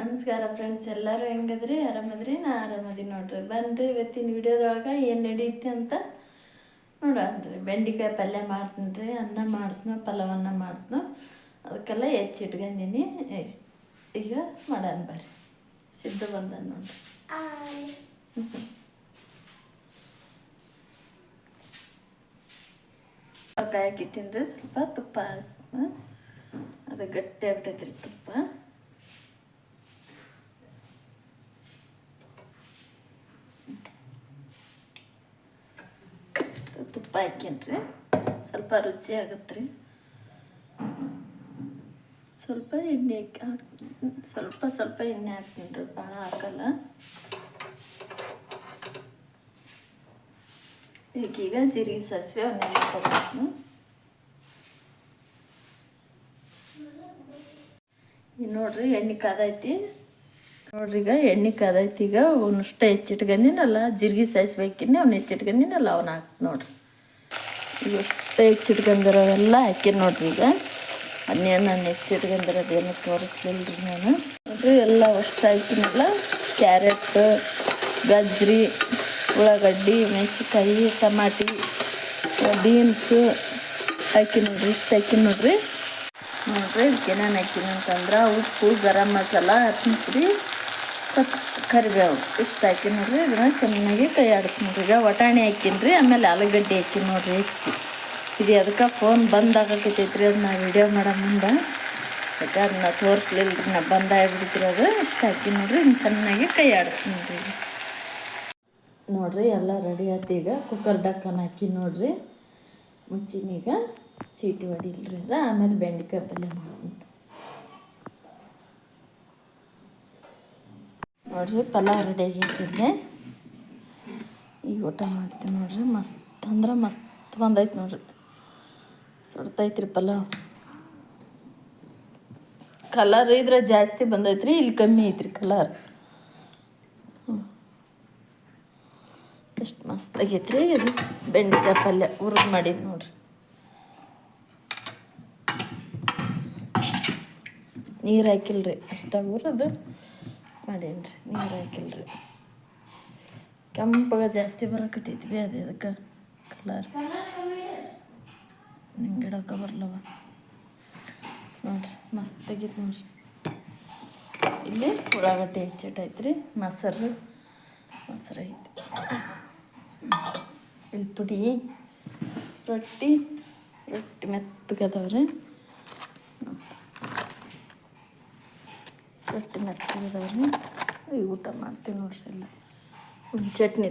ನಮಸ್ಕಾರ ಫ್ರೆಂಡ್ಸ್ ಎಲ್ಲರೂ ಹೆಂಗದ್ರಿ? ಆರಾಮದ್ರಿ? ನಾ ಆರಾಮದಿ ನೋಡ್ರಿ. ಬನ್ರಿ ಇವತ್ತಿನ ವಿಡಿಯೋದೊಳಗೆ ಏನು ನಡೀತಿ ಅಂತ ನೋಡ್ರಿ ಬೆಂಡೆಕಾಯಿ ಪಲ್ಯ ಮಾಡ್ತೀನಿ ರೀ ಅನ್ನ ಮಾಡ್ತೀನಿ, ಪಲಾವನ್ನ ಮಾಡ್ತೀನಿ, ಅದಕ್ಕೆಲ್ಲ ಹೆಚ್ಚಿಟ್ಕೊಂಡಿನಿ ಈಗ ಮಾಡೋಣ ಬರ್ರಿ. ಸಿದ್ಧ ಬಂದ ನೋಡ್ರಿ. ಕಾಯಕ್ಕೆ ರೀ ಸ್ವಲ್ಪ ತುಪ್ಪ. ಅದು ಗಟ್ಟಿ ಆಗ್ಬಿಟ್ಟೈತ್ರಿ ತುಪ್ಪ. ತುಪ್ಪ ಹಾಕ್ಯನ್ರಿ ಸ್ವಲ್ಪ ರುಚಿ ಆಗತ್ತೆ ರೀ ಸ್ವಲ್ಪ ಎಣ್ಣೆ ಹಾಕಿ, ಸ್ವಲ್ಪ ಸ್ವಲ್ಪ ಎಣ್ಣೆ ಹಾಕ್ತೀನಿ ರೀ ಭಾಳ ಹಾಕಲ್ಲ. ಈಗೀಗ ಜೀರಿಗೆ, ಸಾಸಿವೆ ಅವನ್ನೆಲ್ಲ ಹಾಕೋಬೇಕು. ಈಗ ನೋಡ್ರಿ ಎಣ್ಣೆ ಕಾದೈತಿ. ನೋಡ್ರಿ ಈಗ ಎಣ್ಣೆ ಕಾದೈತಿ. ಈಗ ಅವನಷ್ಟ ಹೆಚ್ಚಿಟ್ಕೊಂಡಿನಲ್ಲ ಜೀರಿಗೆ, ಸಾಸಿವೆ ಹಾಕಿನಿ ಅವ್ನ ಹೆಚ್ಚಿಟ್ಕೊಂಡಿನಲ್ಲ ಅವನ್ನ ಹಾಕಿ ನೋಡ್ರಿ. ಈಗ ಹೆಚ್ಚಿಟ್ಕೊಂಡಿರೋದೆಲ್ಲ ಹಾಕಿ ನೋಡ್ರಿ ಈಗ. ಅದನ್ನೇನು ನಾನು ಹೆಚ್ಚಿಟ್ಕೊಂಡಿರೋದೇನು ತೋರಿಸ್ಲಿಲ್ಲ ರೀ ನಾನು. ನೋಡ್ರಿ, ಎಲ್ಲ ಅಷ್ಟು ಹಾಕಿನಲ್ಲ ಕ್ಯಾರೆಟ್, ಗಜ್ರಿ, ಉಳ್ಳಾಗಡ್ಡಿ, ಮೆಣಸಿನ್ಕಾಯಿ, ಟಮಾಟಿ, ಬೀನ್ಸು ಹಾಕಿ ನೋಡ್ರಿ, ಇಷ್ಟು ಹಾಕಿ ನೋಡ್ರಿ. ನೋಡ್ರಿ ಇದಕ್ಕೆ ನಾನು ಹಾಕಿನಿ ಅಂತಂದ್ರೆ ಉಪ್ಪು, ಗರಂ ಮಸಾಲ ಹಾಕಿ ಸ್ವಲ್ಪ ಕರಿಬೇವು ಇಷ್ಟು ಹಾಕಿ ನೋಡ್ರಿ ಇದನ್ನ ಚೆನ್ನಾಗಿ ಕೈ ಆಡ್ತೀನಿ ಈಗ ವಟಾಣಿ ಹಾಕಿನಿ ರೀ ಆಮೇಲೆ ಆಲೂಗಡ್ಡೆ ಹಾಕಿನಿ ನೋಡ್ರಿ ಹೆಚ್ಚಿ. ಇದು ಅದಕ್ಕೆ ಫೋನ್ ಬಂದ್ ಆಗಕತ್ತೈತ್ರಿ ಅದನ್ನ ವಿಡಿಯೋ ಮಾಡೋ ಮುಂದೆ. ಯಾಕೆ ಅದನ್ನ ತೋರಿಸ್ಲಿಲ್ಲ ರೀ ನಾ ಬಂದ್ ಆಗಿಬಿಡ್ತೀರಿ ಅದು. ಇಷ್ಟು ಹಾಕಿ ನೋಡ್ರಿ ಹಿಂಗೆ ಚೆನ್ನಾಗಿ ಕೈ ಆಡಿಸ್ತೀನಿ ರೀ ನೋಡ್ರಿ, ಎಲ್ಲ ರೆಡಿ ಆಯ್ತು ಈಗ. ಕುಕ್ಕರ್ ಡಕ್ಕನ್ ಹಾಕಿ ನೋಡ್ರಿ. ಮುಚ್ಚಿನೀಗ ಸೀಟಿ ಹೊಡಿಲ್ರಿ ಅದು. ಆಮೇಲೆ ಬೆಂಡೆಕಾಯಿ ಪಲ್ಯ ಮಾಡ್ತೀನಿ ನೋಡ್ರಿ, ಪಲಾವ್ ರೆಡಿ ಆಗೈತಿದ್ದೆ ಈಗ ಊಟ ಮಾಡ್ತೀವಿ ನೋಡಿರಿ, ಮಸ್ತ್ ಅಂದ್ರೆ ಮಸ್ತ್ ಬಂದೈತೆ ನೋಡ್ರಿ. ಸುಡ್ತೈತ್ರಿ ಪಲಾವ್. ಕಲರ್ ಇದ್ರೆ ಜಾಸ್ತಿ ಬಂದೈತ್ರಿ, ಇಲ್ಲಿ ಕಮ್ಮಿ ಐತ್ರಿ ಕಲರ್ ಎಷ್ಟು ಮಸ್ತ್ ಆಗೈತ್ರಿ ಇದು. ಬೆಂಡೆಕಾಯಿ ಪಲ್ಯ ಹುರಿದು ಮಾಡಿದ್ದು ನೋಡ್ರಿ. ನೀರು ಹಾಕಿಲ್ರಿ, ಅಷ್ಟ ಹುರಿದು. ಮಾಡೀನಿ ನೀರು ಹಾಕಿಲ್ರಿ. ಕೆಂಪಗೆ ಜಾಸ್ತಿ ಬರಕತ್ತೈತಿ ಬಿ ಅದು ಅದಕ್ಕೆ ಕಲರ್ ನಿಂಗೆ ಇಡೋಕೆ ಬರಲವ. ನೋಡ್ರಿ, ಮಸ್ತ್ ಆಗೈತೆ ನೋಡ್ರಿ. ಇಲ್ಲಿ ಉಳ್ಳಾಗಡ್ಡಿ ರೀ ಮೊಸರು ಮೊಸರು ಐತಿ. ಇಲ್ಲಿ ಪುಡಿ, ರೊಟ್ಟಿ ರೊಟ್ಟಿ ಮೆತ್ತಗದವ್ರಿ ರೊಟ್ಟಿ ಮೆತ್ತಗದವ್ರಿ. ರೀ ಊಟ ಮಾಡ್ತೀವಿ ನೋಡ್ರಿ ಎಲ್ಲ ಒಂದು ಚಟ್ನಿ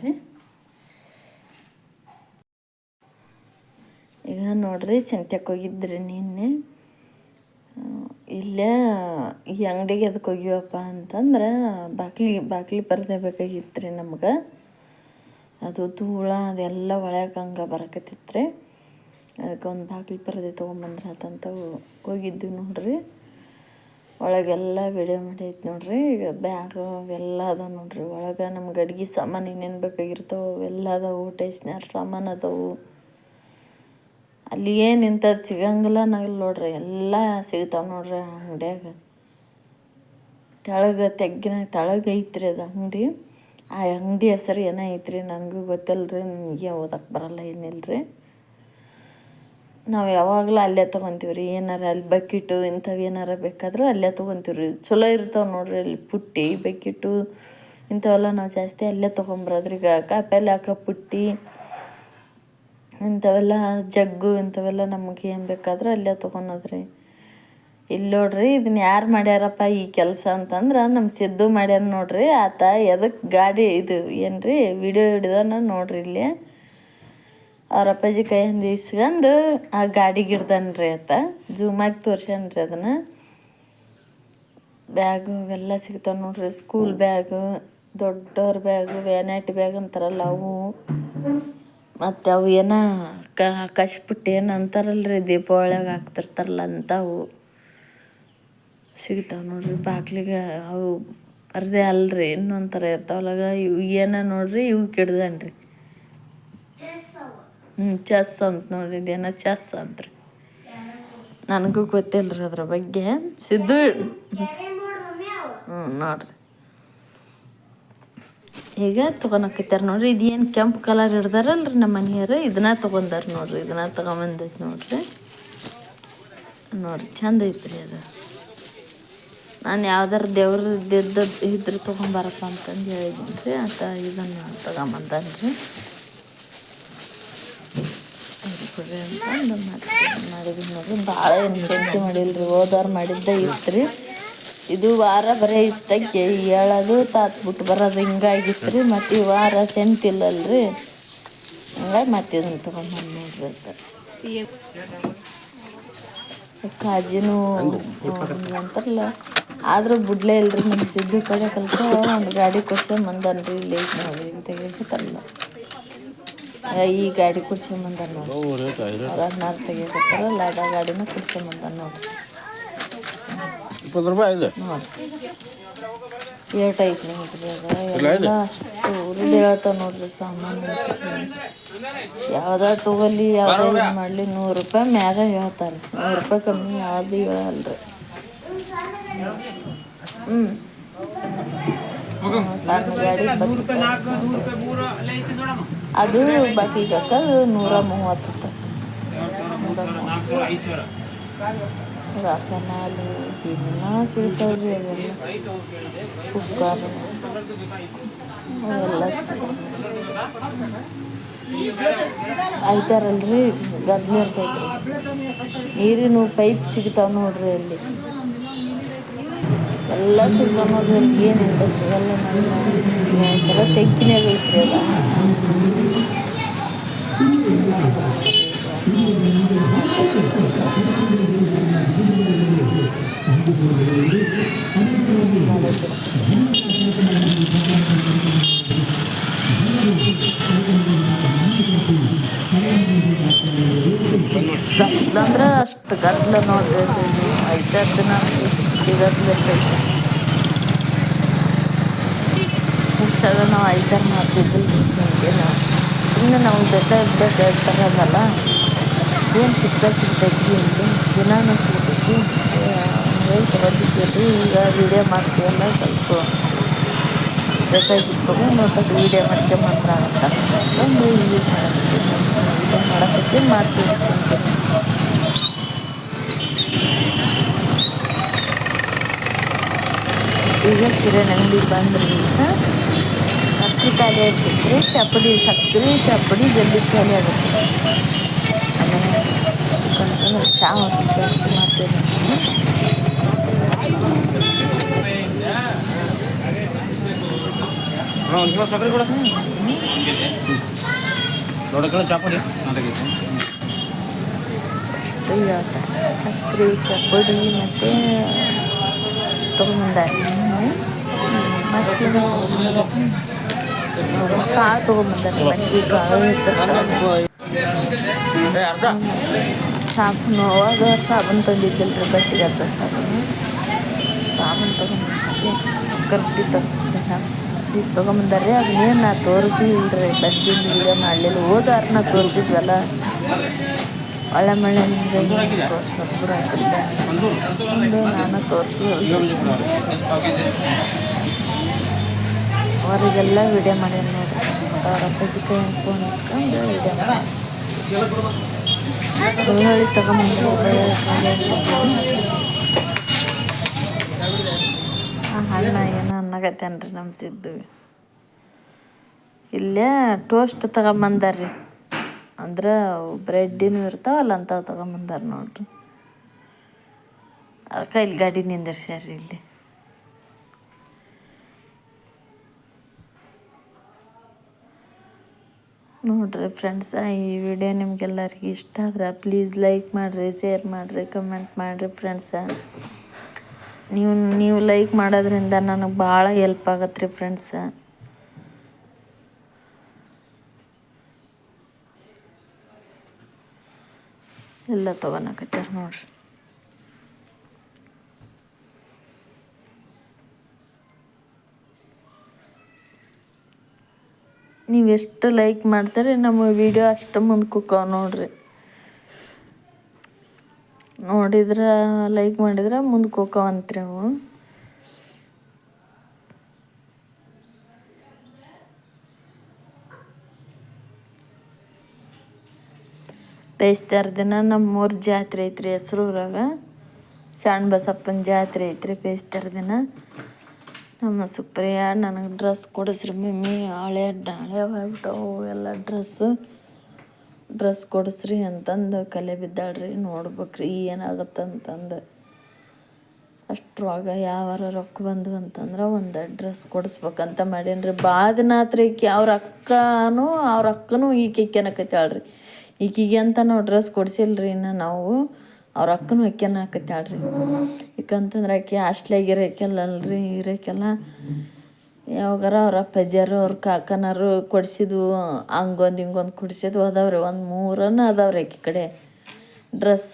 ರೀ ಈಗ ನೋಡ್ರಿ ಸಂತ್ಯಕ್ಕೆ ಹೋಗಿದ್ರಿ ನಿನ್ನೆ. ಇಲ್ಲೇ ಈ ಅಂಗಡಿಗೆ ಅದಕ್ಕೆ ಹೋಗಿವಪ್ಪ ಅಂತಂದ್ರೆ ಬಾಕ್ಲಿ ಬಾಕ್ಲಿ ಪರದೆ ಬೇಕಾಗಿತ್ತು ನಮ್ಗೆ. ಅದು ಧೂಳ, ಅದೆಲ್ಲ ಒಳಗೆ ಹಂಗೆ ಬರಕತ್ತಿತ್ತು ರೀ ಅದಕ್ಕೆ ಒಂದು ಬಾಕ್ಲಿ ಪರದೆ ತೊಗೊಂಬಂದ್ರೆ ಆತಂತ ಹೋಗಿದ್ವಿ ನೋಡ್ರಿ. ಒಳಗೆಲ್ಲ ವಿಡಿಯೋ ಮಾಡೈತೆ ನೋಡ್ರಿ, ಈಗ ಬ್ಯಾಗ್ ಅವೆಲ್ಲ ಅದ ನೋಡ್ರಿ. ಒಳಗೆ ನಮ್ಗೆ ಅಡ್ಗೆ ಸಾಮಾನು ಇನ್ನೇನು ಬೇಕಾಗಿರ್ತಾವೆ ಅವೆಲ್ಲ ಅದಾವು ಟೇಸ್ನರ್ ಸಾಮಾನು ಅದಾವು. ಅಲ್ಲಿ ಏನು ಇಂಥದ್ದು ಸಿಗಂಗಿಲ್ಲ ಇಲ್ಲಿ ನೋಡ್ರಿ, ಎಲ್ಲ ಸಿಗ್ತಾವೆ ನೋಡ್ರಿ ಅಂಗಡಿಯಾಗ. ತೆಳಗೆ ತೆಗ್ಗಿನ ತೆಳಗೆ ಐತ್ರಿ ಅದು ಅಂಗಡಿ. ಆ ಅಂಗಡಿ ಹೆಸರು ಏನೋ ಐತ್ರಿ ನನಗೂ ಗೊತ್ತಿಲ್ಲ ರೀ ನನಗೆ ಓದಕ್ಕೆ ಬರಲ್ಲ ಏನಿಲ್ಲ ರೀ ನಾವು ಯಾವಾಗಲೂ ಅಲ್ಲೇ ತೊಗೊತೀವಿ ರೀ ಏನಾರ ಅಲ್ಲಿ ಬಕೆಟು ಇಂಥವು ಏನಾರ ಬೇಕಾದರೂ ಅಲ್ಲೇ ತೊಗೊತೀವಿ ರೀ ಚಲೋ ಇರ್ತಾವೆ ನೋಡ್ರಿ ಅಲ್ಲಿ ಪುಟ್ಟಿ, ಬಕೆಟು ಇಂಥವೆಲ್ಲ ನಾವು ಜಾಸ್ತಿ ಅಲ್ಲೇ ತೊಗೊಂಬರೋದ್ರಿ ಈಗ ಕಾಪೆಲ್ಲ ಹಾಕೋ ಪುಟ್ಟಿ, ಇಂಥವೆಲ್ಲ ಜಗ್ಗು, ಇಂಥವೆಲ್ಲ ನಮಗೆ ಏನು ಬೇಕಾದರೂ ಅಲ್ಲೇ ತೊಗೊಳೋದ್ರಿ ಇಲ್ಲಿ ನೋಡ್ರಿ ಇದನ್ನ ಯಾರು ಮಾಡ್ಯಾರಪ್ಪ ಈ ಕೆಲಸ ಅಂತಂದ್ರೆ ನಮ್ಮ ಸಿದ್ದು ಮಾಡ್ಯಾರ ನೋಡ್ರಿ. ಆತ ಎದಕ್ಕೆ ಗಾಡಿ ಇದು ಏನು ರೀ ವಿಡಿಯೋ ಹಿಡ್ದಾನ ನೋಡ್ರಿ ಇಲ್ಲಿ. ಅವ್ರ ಅಪ್ಪಾಜಿ ಕೈಯಿಂದ ಇಸ್ಕೊಂಡು ಆ ಗಾಡಿಗೆ ಇಡ್ದನ್ರಿ ಆತ ಜೂಮಾಗಿ ತೋರ್ಸನ್ರಿ ಅದನ್ನು. ಬ್ಯಾಗು ಇವೆಲ್ಲ ಸಿಗ್ತಾವೆ ನೋಡ್ರಿ. ಸ್ಕೂಲ್ ಬ್ಯಾಗು ದೊಡ್ಡವ್ರ ಬ್ಯಾಗು, ವ್ಯಾನೈಟ್ ಬ್ಯಾಗ್ ಅಂತಾರಲ್ಲ ಅವು. ಮತ್ತು ಅವು ಏನ ಕ, ಆಕಾಶ ಪುಟ್ಟಿ ಏನು ಅಂತಾರಲ್ರಿ, ದೀಪಾವಳಿಯಾಗ ಹಾಕ್ತಿರ್ತಾರಲ್ಲ ಅಂಥವು. ಸಿಗ್ತಾವೆ ನೋಡ್ರಿ. ಬಾಗ್ಲಿಗೆ ಅವು ಅರ್ದೇ ಅಲ್ರಿ. ಇನ್ನೊಂಥರ ಥರ ಇರ್ತಾವಲ್ಲಾಗ ಇವು ಏನ ನೋಡ್ರಿ, ಇವು ಕೆಡ್ದಾನ್ರಿ. ಹ್ಞೂ ಚೆಸ್ ಅಂತ ನೋಡ್ರಿ ಇದೇನೋ ಚೆಸ್ ರೀ. ನನಗೂ ಗೊತ್ತಿಲ್ಲ ರೀ ಅದ್ರ ಬಗ್ಗೆ. ಸಿದ್ದು ಹ್ಞೂ ನೋಡ್ರಿ. ಈಗ ತೊಗೊಳಕತ್ತಾರ ನೋಡ್ರಿ, ಇದೇನು ಕೆಂಪು ಕಲರ್ ಹಿಡ್ದಾರಲ್ರಿ ನಮ್ಮ ಮನೆಯವರು? ಇದನ್ನ ತೊಗೊಂಡಾರ ನೋಡ್ರಿ, ಇದನ್ನ ತೊಗೊಂಬಂದೈತಿ ನೋಡ್ರಿ. ನೋಡ್ರಿ, ಚಂದ ಐತ್ರಿ ಅದು. ನಾನು ಯಾವ್ದಾರ ದೇವ್ರದ್ದು ಇದ್ರೆ ತೊಗೊಂಬಾರಪ್ಪ ಅಂತಂದು ಹೇಳಿದ್ದೀನಿ ರೀ ಆತ ಇದನ್ನು ತೊಗೊಂಬಂದನ್ರಿ. ಕೊಡ್ರಿ ಅಂತಂದು ಮಾಡಿ ಮಾಡಿದ್ವಿ ನೋಡ್ರಿ ಭಾಳ ಏನು ಮಾಡಿಲ್ರಿ ಹೋದವ್ರು ಮಾಡಿದ್ದೆ ಇತ್ತು ರೀ ಇದು ವಾರ ಬರೀ ಇಷ್ಟಕ್ಕೆ ಹೇಳೋದು ತಾತ್ ಬಿಟ್ಟು ಬರೋದು ಹಿಂಗಾಗಿತ್ತು ರೀ ಮತ್ತು ಈ ವಾರ ಸೆಂತಿಲ್ಲಲ್ರಿ ಹಂಗಾಗಿ ಮತ್ತೆ ಇದನ್ನು ತೊಗೊಂಬಂದು ನೋಡ್ರಿ ಅಂತ ಕಾಜಿನೂ ಅಂತಾರಲ್ಲ ಆದರೂ ಬಿಡ್ಲೇ ಇಲ್ರಿ ನಮ್ಮ ಸಿದ್ದು ಕಡೆ ಕಲ್ತು ಒಂದು ಗಾಡಿ ಇಲ್ಲಿ ಲೇಟ್ ನೋಡ್ರಿ ತೆಗಿತಾರಲ್ಲ ಈ ಗಾಡಿ ಕೊಡ್ಸ್ಕೊಂಬಂದಾನ ನೋಡ್ರಿ ಅವ್ರ ಅಣ್ಣಾರು ತೆಗಿಬೇಕಲ್ಲ ಅದ ಗಾಡಿನ ಕುಡಿಸ್ಕೊಂಬಂದಾರ ನೋಡ್ರಿ ಇಪ್ಪತ್ತು ರೂಪಾಯಿ ಇದೆ ನೋಡ್ರಿ ಏಟ್ ಐತಿ ನೋಡ್ರಿ ಅದ ಎಲ್ಲ ಅಷ್ಟು ಉರಿದು ಹೇಳ್ತಾವ ನೋಡ್ರಿ ಸಾಮಾನು. ಯಾವ್ದ ತಗೊಲಿ ಯಾವ್ದ ಇದು ಮಾಡಲಿ ನೂರು ರೂಪಾಯಿ ಮ್ಯಾಗ ಹೇಳ್ತಾರೆ. ನೂರು ರೂಪಾಯಿ ಕಮ್ಮಿ ಯಾವ್ದು ಹೇಳಲ್ರಿ. ಹ್ಞೂ ಸಣ್ಣ ಗಾಡಿ. ಅದು ಬಾಕಿ ಕಕ್ಕದು ನೂರ ಮೂವತ್ತು ರೂಪಾಯಿ. ರಾಫೆನಾಲು ದಿನ ಸಿಗ್ತಾವ್ರಿ ಅವೆಲ್ಲ ಕುಕ್ಕರ್ ಅವೆಲ್ಲ ಐತಾರಲ್ರಿ, ಗದ್ಲಿ ಇರ್ತೈತ್ರಿ ನೀರಿನ ಪೈಪ್ ಸಿಗ್ತಾವ ನೋಡ್ರಿ ಅಲ್ಲಿ. ಎಲ್ಲ ಸಿಗ್ತಾವ ಏನಂತ ಸಿಗಲ್ಲ ನಾನು ಐತ್ರಿ ಅದ ಗದ್ಲ ಅಂದ್ರೆ ಅಷ್ಟು ಗದ್ಲ ನೋಡ್ರಿ ಐದು ದಿನ. ಗದ್ಲ ಬರ್ತೈತೆ ಇಷ್ಟೆಲ್ಲ ನಾವು ಐದಾರು ಮಾಡ್ತಿದ್ದಿಲ್ಲ ರೀ ನಾವು ಸುಮ್ಮನೆ ನಾವು ಬೆಟ್ಟ ಬೆಟ್ಟ ತರೋದಲ್ಲ ಏನು ಸಿಕ್ಕ ಸಿಗ್ತೈತಿ ಇಲ್ಲಿ ದಿನಾನು ಸಿಗ್ತೈತಿ ಹಂಗಾಗಿ ಈಗ ವೀಡಿಯೋ ಮಾಡ್ತೀವಲ್ಲ ಸ್ವಲ್ಪ ಬೇಕಾಗಿತ್ತು ಮತ್ತು ವೀಡಿಯೋ ಮಾತ್ರ ಆಗತ್ತೆ ಅಂತಂದು ಮಾಡಕತ್ತೀನಿ ವೀಡಿಯೋ ಮಾಡ್ತೀವಿ ಸಂತೆ ಈಗ ಕಿರಣ್ ಅಂಗಡಿ ಬಂದ್ರಿ. ಈಗ ಸಕ್ಕರೆ ಖಾಲಿ ಆಗ್ತಿದ್ರೆ ಚಪ್ಪಡಿ ಸಕ್ಕರೆ ಚಪ್ಪಡಿ ಜಲ್ದಿ ಖಾಲಿ ಆಗುತ್ತೆ. ಆಮೇಲೆ ಅಂತಂದ್ರೆ ಚಹಾ ಸ್ವಲ್ಪ ಜಾಸ್ತಿ ಮಾಡ್ತೀವಿ ಕಿಲೋ ಸಕ್ಕರೆ ಚಪ್ಪಡಿ ಮತ್ತು ತೊಗೊಂಬಂದಾರೆ ಕಾಳು ತೊಗೊಂಬಂದಾರೆ ಮಟ್ಟಿ ಕಾಳು ಸಾಬೂನು ಅವಾಗ ಸಾಬೂನು ತಂದಿದ್ದಿಲ್ಲ ರೀ ಬಟ್ಟೆಗೆ ಹಚ್ಚೋ ಸಾಬೂನು ಸಾಬೂನು ತೊಗೊಂಬಂದ್ರಿ ಸಕ್ಕರೆ ಇಷ್ಟು ತೊಗೊಂಬಂದಾರೆ ಅದನ್ನೇನು ನಾ ತೋರಿಸ್ಲಿಲ್ಲ ರೀ ಬಂದಿದ್ದು ವೀಡಿಯೋ ಮಾಡಲಿಲ್ಲ ಹೋದಾರ ನಾ ತೋರಿಸಿದ್ವಲ್ಲ ಒಳ್ಳೆ ಮಳೆ ನಿಮಗೆ ತೋರಿಸ್ಬೇಕು ನಾನು ತೋರಿಸ್ಲಿಲ್ಲ ಅವರಿಗೆಲ್ಲ ವೀಡಿಯೋ ಮಾಡ್ಯಾನ ನೋಡ್ರಿ ಅವ್ರ ಅಪ್ಪಾಜಿ ಕೈ ಫೋನ್ ಇಸ್ಕೊಂಡು ವೀಡಿಯೋ ಮಾಡಿ. ಬೆಳ್ಳುಳ್ಳಿ ತಗೊಂಬಂದ್ರೆ ಅಣ್ಣ ಏನೋ ಅನ್ನಕತ್ತೇನ್ರಿ ನಮ್ಮ ಸಿದ್ದು. ಇಲ್ಲೇ ಟೋಸ್ಟ್ ತಗೊಂಬಂದಾರ್ರಿ. ಅಂದ್ರೆ ಬ್ರೆಡ್ಡಿನೂ ಇರ್ತಾವಲ್ಲ ಅಂತ ತಗೊಂಬಂದಾರ ನೋಡ್ರಿ. ಅದಕ್ಕೆ ಇಲ್ಲಿ ಗಾಡಿ ನಿಂದಿರ್ಸ್ಯಾರ ಇಲ್ಲಿ. ನೋಡ್ರಿ ಫ್ರೆಂಡ್ಸ್ ಈ ವಿಡಿಯೋ ನಿಮ್ಗೆಲ್ಲರಿಗೂ ಇಷ್ಟ ಆದ್ರೆ ಪ್ಲೀಸ್ ಲೈಕ್ ಮಾಡಿರಿ ಶೇರ್ ಮಾಡಿರಿ ಕಮೆಂಟ್ ಮಾಡಿರಿ ಫ್ರೆಂಡ್ಸ ನೀವು ನೀವು ಲೈಕ್ ಮಾಡೋದ್ರಿಂದ ನನಗೆ ಭಾಳ ಹೆಲ್ಪ್ ಆಗತ್ತೆ ರೀ ಫ್ರೆಂಡ್ಸ ಎಲ್ಲ ತೊಗೊಳಕತ್ತಾರೆ ನೋಡ್ರಿ. ನೀವು ಎಷ್ಟು ಲೈಕ್ ಮಾಡ್ತಾರೆ, ನಮ್ಮ ವಿಡಿಯೋ ಅಷ್ಟು ಮುಂದೆ ಕುಕ್ಕಾವ ನೋಡ್ರಿ. ನೋಡಿದ್ರೆ ಲೈಕ್ ಮಾಡಿದ್ರೆ ಮುಂದೆ ಕುಕ್ಕಾವಂತ್ರಿ ಅವು. ಬೇಯಿಸ್ತಾರ ದಿನ ನಮ್ಮ ನಮ್ಮೂರ ಜಾತ್ರೆ ಐತ್ರಿ ಹೆಸ್ರೂರಾಗ. ಸಣ್ಣ ಬಸಪ್ಪನ ಜಾತ್ರೆ ಐತ್ರಿ ಬೇಯಿಸ್ತಾರ ದಿನ. ನಮ್ಮ ಸುಪ್ರಿಯ, ನನಗೆ ಡ್ರೆಸ್ ಕೊಡಿಸ್ರಿ ಮಮ್ಮಿ. ಹಳೆ ಹಳೆ ಆಗ್ಬಿಟ್ಟವು ಎಲ್ಲ ಡ್ರೆಸ್ ಡ್ರೆಸ್ ಕೊಡಿಸ್ರಿ ಅಂತಂದು ಕಲೆ ಬಿದ್ದಾಳ್ರಿ. ನೋಡ್ಬೇಕ್ರಿ ಏನಾಗತ್ತಂತಂದು. ಅಷ್ಟ್ರೊಳಗೆ ಯಾವಾರ ರೊಕ್ಕ ಬಂದು ಅಂತಂದ್ರೆ ಒಂದು ಡ್ರೆಸ್ ಕೊಡಿಸ್ಬೇಕಂತ ಮಾಡೀನಿ ಭಾಳ ದಿನ ಆತ್ರಿ ಈಕಿ. ಅವ್ರ ಅಕ್ಕನೂ ಅವ್ರ ಅಕ್ಕನೂ ಈಕೆ ಕೆನಕತ್ತಾಳ್ರಿ ಈಕಿಗೆ ಅಂತ ನಾವು ಡ್ರೆಸ್ ಕೊಡ್ಸಿಲ್ರಿ ಇನ್ನು ನಾವು. ಅವ್ರ ಅಕ್ಕನೂ ಹಾಕತ್ತಾಳ್ರಿ ಯಾಕಂತಂದ್ರೆ ಆಕೆ ಹಾಸ್ಟ್ಲಾಗ ಇರೋಕೆಲ್ಲಲ್ರಿ ಇರೋಕ್ಕೆಲ್ಲ ಯಾವಾಗಾರ ಅವ್ರ ಅಪ್ಪಾಜಿಯರು, ಅವ್ರ ಕಾಕನರು ಕೊಡಿಸಿದ್ವು, ಹಂಗೊಂದು ಹಿಂಗೊಂದು ಕೊಡಿಸಿದ್ವು, ಅದಾವ್ರಿ. ಒಂದು ಮೂರನ್ನ ಅದಾವ್ರಿ ಆಕೆ ಕಡೆ. ಡ್ರೆಸ್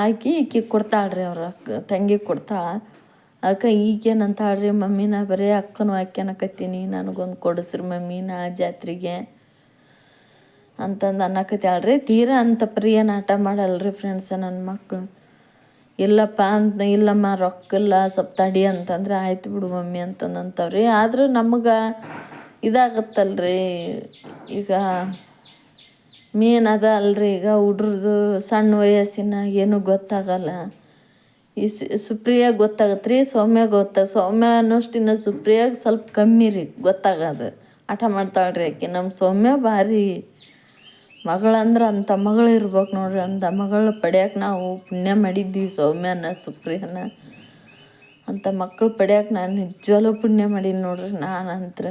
ಹಾಕಿ ಈಕೆ ಕೊಡ್ತಾಳ್ರಿ ಅವ್ರ ಅಕ್ಕ, ತಂಗಿ ಕೊಡ್ತಾಳ. ಅದಕ್ಕೆ ಈಗೇನಂತಾಳ್ರಿ ಮಮ್ಮಿ ನಾ ಬರೀ ಅಕ್ಕನೂ ಹಾಕ್ಯನಕತ್ತೀನಿ ನನಗೊಂದು ಕೊಡಿಸ್ರಿ ಮಮ್ಮಿನ ಜಾತ್ರೆಗೆ. ಅಂತಂದು ಅನ್ನಕತ್ತಾಳ್ರಿ ತೀರಾ ಅಂತ ಪ್ರಿಯ ನಾಟ ಮಾಡಲ್ರಿ ಫ್ರೆಂಡ್ಸ ನನ್ನ ಮಕ್ಕಳು ಇಲ್ಲಪ್ಪ ಅಂತ, ಇಲ್ಲಮ್ಮ ರೊಕ್ಕ ಇಲ್ಲ, ಸ್ವಲ್ಪ ತಡಿ ಅಂತಂದ್ರೆ ಆಯ್ತು ಬಿಡು ಮಮ್ಮಿ ಅಂತಂದಂತವ್ರಿ ಆದರೂ ನಮಗೆ ಇದಾಗತ್ತಲ್ರಿ. ಈಗ ಮೇನ್ ಅದ ಅಲ್ರಿ, ಈಗ ಹುಡ್ರದ್ದು ಸಣ್ಣ ವಯಸ್ಸಿನ ಏನು ಗೊತ್ತಾಗಲ್ಲ. ಈ ಸುಪ್ರಿಯ ಗೊತ್ತಾಗತ್ತೆ ರೀ ಸೌಮ್ಯ ಗೊತ್ತ, ಸೌಮ್ಯ ಅನ್ನೋಷ್ಟಿನ ಸುಪ್ರಿಯಾಗ ಸ್ವಲ್ಪ ಕಮ್ಮಿ ರೀ, ಗೊತ್ತಾಗದು. ಆಟ ಮಾಡ್ತಾಳ್ರಿ ಆಕೆ ನಮ್ಮ ಸೌಮ್ಯ ಭಾರಿ ಮಗಳಂದ್ರೆ ಅಂಥ ಮಗಳು ಇರ್ಬೇಕು ನೋಡ್ರಿ ಅಂಥ ಮಗಳು ಪಡ್ಯಾಕೆ ನಾವು ಪುಣ್ಯ ಮಾಡಿದ್ವಿ ಸೌಮ್ಯನ, ಸುಪ್ರಿಯನ. ಅಂಥ ಮಕ್ಕಳು ಪಡ್ಯಾಕೆ ನಾನು ನಿಜವಲ್ಲೂ ಪುಣ್ಯ ಮಾಡೀನಿ ನೋಡ್ರಿ ನಾನಂತ್ರ.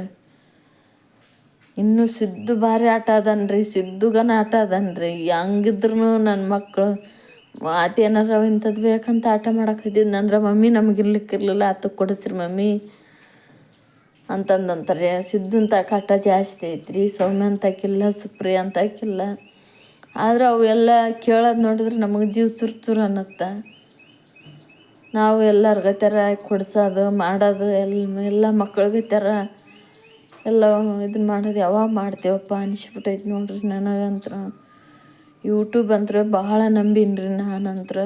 ಇನ್ನೂ ಸಿದ್ದು ಭಾರಿ ಆಟ ಅದನ್ರಿ, ಸಿದ್ದುಗನ ಆಟ ಅದನ್ರಿ. ಹಂಗಿದ್ರು ನನ್ನ ಮಕ್ಕಳು ಆತೇನಾರ ಇಂಥದ್ದು ಬೇಕಂತ ಆಟ ಮಾಡಕ್ಕೆ ಅಂದ್ರೆ ಮಮ್ಮಿ ನಮ್ಗೆ ಇರ್ಲಿಕ್ಕಿರ್ಲಿಲ್ಲ ಆತಕ್ಕೆ ಕೊಡಿಸ್ರಿ ಮಮ್ಮಿ. ಅಂತಂದು ಅಂತಾರೆ ಸಿದ್ದುಂತ ಕಾಟ ಜಾಸ್ತಿ ಐತ್ರಿ ಸೌಮ್ಯ ಅಂತಕಿಲ್ಲ ಸುಪ್ರಿಯ ಅಂತಕಿಲ್ಲ ಆದ್ರೆ ಅವೆಲ್ಲ ಕೇಳೋದು ನೋಡಿದ್ರೆ ನಮಗೆ ಜೀವ ಚುರ್ ಚುರ್ ಅನ್ನತ್ತ. ನಾವು ಎಲ್ಲರ ಗತ್ಯಾರ ಕೊಡ್ಸೋದು, ಮಾಡೋದು ಎಲ್ಲ ಎಲ್ಲ ಮಕ್ಕಳ ಗತ್ಯಾರ ಎಲ್ಲ ಇದನ್ನ ಮಾಡೋದು ಯಾವಾಗ ಮಾಡ್ತೇವಪ್ಪ ಅನಿಸ್ಬಿಟ್ಟೈತೆ ನೋಡ್ರಿ ನನಗಂತ್ರ. ಯೂಟ್ಯೂಬ್ ಅಂತ್ರ ಬಹಳ ನಂಬೀನಿ ರೀ ನಾನಂತ್ರ.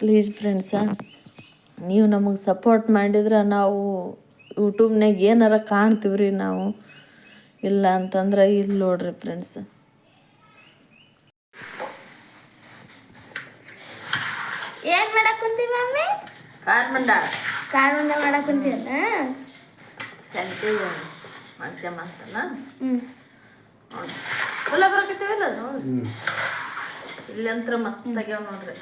ಪ್ಲೀಸ್ ಫ್ರೆಂಡ್ಸ ನೀವು ನಮಗೆ ಸಪೋರ್ಟ್ ಮಾಡಿದ್ರೆ ನಾವು ಯೂಟ್ಯೂಬ್ನಾಗ ಏನಾರ ಕಾಣ್ತೀವ್ರಿ ರೀ ನಾವು? ಇಲ್ಲ ಅಂತಂದ್ರೆ ಇಲ್ಲಿ ನೋಡ್ರಿ ಫ್ರೆಂಡ್ಸ್ ಏನ್ ಮಾಡಕ್ ಕುಂತಿ ಮಮ್ಮಿ ಕಾರ್ ಮಂಡ. ಕಾರ್ ಮಂಡ ಮಾಡಕ್ ಕುಂತೀನ ಸಂತೆ ಮಾಡ್ಕೊಂಬಂತಲ್ಲ ಹ್ಮ್. ಹೊಲ ಬರಕತ್ತೀವಲ್ಲ ನೋಡಿ ಇಲ್ಲಿ ಅಂತ್ರ ಮಸ್ತ್ ಆಗ್ಯಾವ ನೋಡ್ರಿ.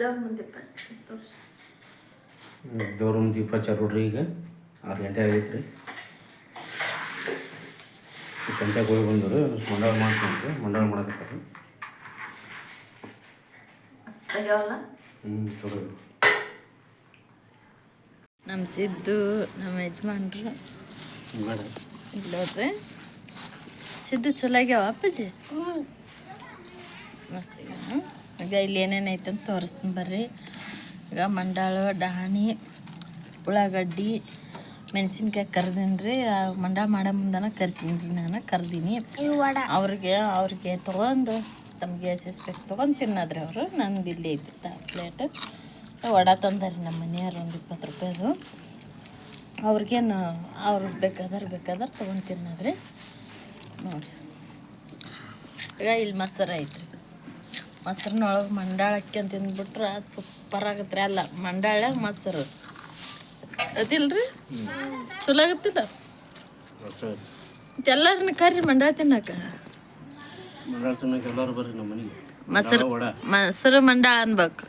ದೇವ್ರ ಮುಂದೆ ದೇವ್ರ ಮುಂದೆ ದೀಪ ನೋಡ್ರಿ ಈಗ ಆರು ಗಂಟೆ ಆಗೈತೆ ರೀ ಗಂಟೆಗೆ ಹೋಗಿ ಬಂದರು ಮಂಡಳ ಮಾಡ್ಕೊಂಡ್ರಿ ಮಂಡಳ ಮಾಡಕತ್ತಾರ. ಹ್ಞೂ ಚಲೋ ನಮ್ಮ ಸಿದ್ದು ನಮ್ಮ ಯಜಮಾನ್ರು. ಇಲ್ಲ ಇಲ್ಲಿ ನೋಡ್ರಿ ಸಿದ್ದು ಚಲೋ ಆಗ್ಯಾವ ಅಪ್ಪಾಜಿ? ಆಗ್ಯಾವ ಈಗ ಇಲ್ಲಿ ಏನೇನು ಐತೆ ಅಂತ ತೋರಿಸ್ತೀನಿ ಬರ್ರಿ. ಈಗ ಮಂಡಾಳು ಡಾಣಿ ಉಳ್ಳಾಗಡ್ಡಿ ಮೆಣಸಿನ್ಕಾಯಿ ಕರ್ದೀನಿ ರೀ. ಮಂಡಾಳ ಮಾಡೋ ಮುಂದನ ಕರಿತೀನಿ ರೀ ನಾನು ಕರ್ದೀನಿ. ಅವ್ರಿಗೆ ಅವ್ರಿಗೆ ತೊಗೊಂಡು ತಮ್ಮ ಗ್ಯಾಸ್ ಎಸ್ ಬೇಕು ತೊಗೊಂಡು ತಿನ್ನೋದ್ರಿ ಅವರು. ನಂದು ಇಲ್ಲಿ ಐತಿ ಪ್ಲೇಟ್ ವಡ ತಂದಾರಿ ನಮ್ಮ ಮನೆಯವ್ರು ಒಂದು ಇಪ್ಪತ್ತು ರೂಪಾಯಿದು ಅವ್ರಿಗೇನು ಅವ್ರಿಗೆ ಬೇಕಾದ್ರೆ ಬೇಕಾದ್ರೆ ತೊಗೊಂಡು ತಿನ್ನೋದ್ರಿ. ನೋಡಿರಿ. ಈಗ ಇಲ್ಲಿ ಮೊಸರು ಐತ್ರಿ. ಮೊಸರಿನೊಳಗೆ ಮಂಡಾಳ ಹಾಕ್ಯಂತ ತಿಂದ್ಬಿಟ್ರೆ ಸೂಪರ್ ಆಗತ್ರಿ. ಅಲ್ಲ ಮಂಡಾಳ್ಯಾಗ ಮೊಸರು. ಅದಿಲ್ರಿ? ಚಲೋ ಆಗತ್ತಿಲ್ಲ ಎಲ್ಲರನ್ನ ಕರ್ರಿ ಮಂಡಾಳ ತಿನ್ನಕ ಮೊಸರು ಮೊಸರು ಮಂಡಾಳ ಅನ್ಬೇಕು.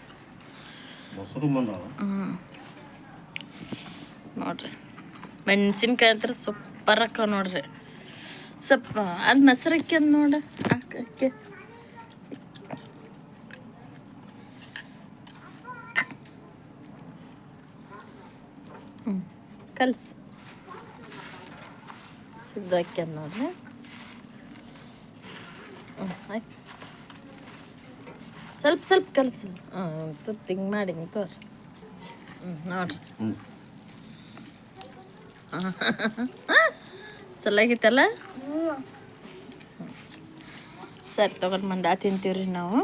ನೋಡ್ರಿ. ಮೆಣಸಿನ್ಕಾಯಿ ಅಂತ ಸೂಪರ್ ಅಕ್ಕ ನೋಡ್ರಿ. ಸ್ವಲ್ಪ ಅದು ಮೊಸರು ಅಂತ ನೋಡ. ಅಕ್ಕಿ. ಹ್ಞೂ ಕಲ್ಸು. ಅಂದ್ ನೋಡ್ರಿ ಹ್ಞೂ ಆಯ್ತು. ಸ್ವಲ್ಪ ಸ್ವಲ್ಪ ಕಲಸು. ಹ್ಞೂ ತುತ್ತು ಹಿಂಗೆ ಮಾಡಿ ಹಿಂಗೆ ತೋರಿ ಹ್ಞೂ ನೋಡ್ರಿ ಹ್ಞೂ ಚಲಾಗಿತ್ತಲ್ಲ ಸರಿ ತಗೊಂಡು ಮಂಡ ತಿಂತೀವ್ರಿ ನಾವು.